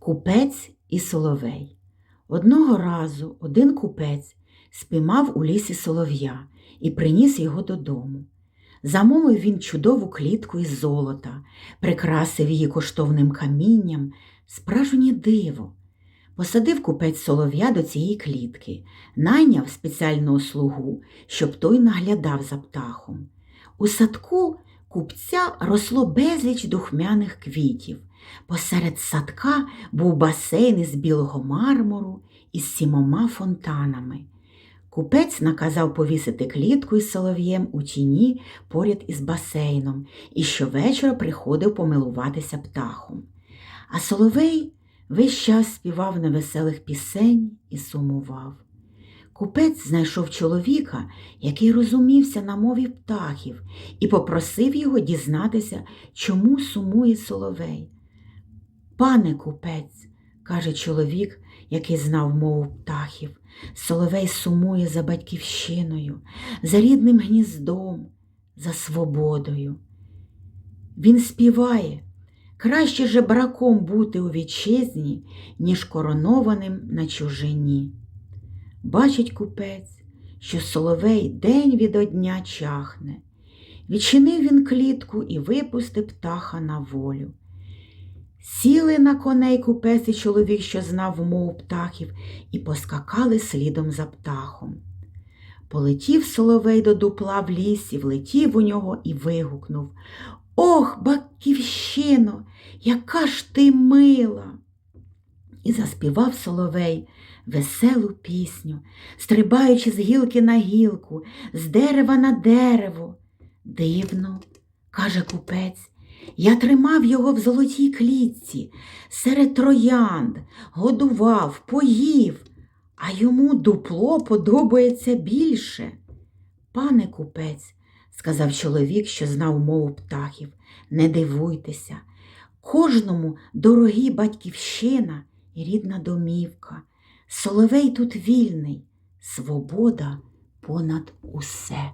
Купець і соловей. Одного разу один купець спіймав у лісі солов'я і приніс його додому. Замовив він чудову клітку із золота, прикрасив її коштовним камінням, справжнє диво. Посадив купець солов'я до цієї клітки, найняв спеціального слугу, щоб той наглядав за птахом. У садку купця росло безліч духмяних квітів. Посеред садка був басейн із білого мармуру із сімома фонтанами. Купець наказав повісити клітку із солов'єм у тіні поряд із басейном і щовечора приходив помилуватися птахом. А соловей весь час співав невеселих пісень і сумував. Купець знайшов чоловіка, який розумівся на мові птахів, і попросив його дізнатися, чому сумує соловей. Пане купець, каже чоловік, який знав мову птахів, соловей сумує за батьківщиною, за рідним гніздом, за свободою. Він співає, краще же браком бути у вітчизні, ніж коронованим на чужині. Бачить купець, що соловей день від дня чахне. Відчинив він клітку і випустив птаха на волю. Сіли на коней купець і чоловік, що знав мову птахів, і поскакали слідом за птахом. Полетів соловей до дупла в лісі, влетів у нього і вигукнув Ох, батьківщино, яка ж ти мила! І заспівав соловей веселу пісню, стрибаючи з гілки на гілку, з дерева на дерево. Дивно, каже купець, я тримав його в золотій клітці, серед троянд, годував, поїв, а йому дупло подобається більше. Пане купець, сказав чоловік, що знав мову птахів, не дивуйтеся. Кожному дорогі батьківщина і рідна домівка. Соловей тут вільний, свобода понад усе.